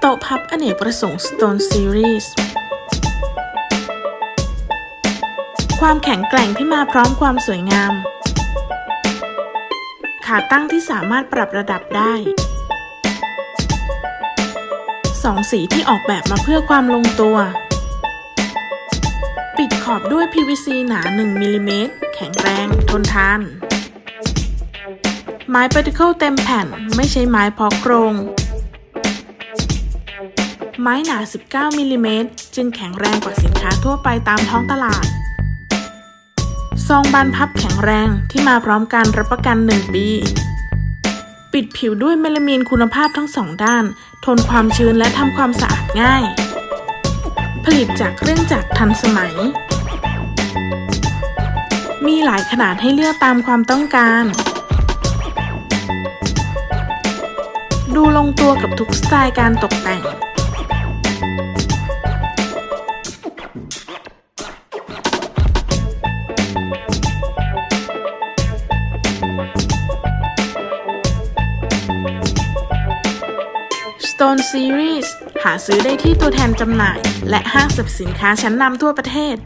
โต๊ะพับอเนกประสงค์ Stone Series ความแข็งแกร่งที่มาพร้อมความสวยงาม ขาตั้งที่สามารถปรับระดับได้สองสีที่ออกแบบมาเพื่อความลงตัว ปิดขอบด้วย PVC หนา 1มิลลิเมตรแข็งแรง ทนทาน ไม้ปาร์ติเคิลเต็มแผ่นไม่ใช่ไม้พอกโครง ไม้หนา 19 มิลลิเมตรจึงแข็งแรงกว่าสินค้าทั่วไปตามท้องตลาด ซองบานพับแข็งแรงที่มาพร้อมการรับประกัน 1 ปี ปิดผิวด้วยเมลามีนคุณภาพทั้งสองด้าน ทนความชื้นและทำความสะอาดง่าย ผลิตจากเครื่องจักรทันสมัย มีหลายขนาดให้เลือกตามความต้องการ งตัวกับทุกสไตล์การตกแต่ง Stone Series หาซื้อได้ที่ตัวแทนจำหน่าย และห้างสรรพสินค้าชั้นนำทั่วประเทศ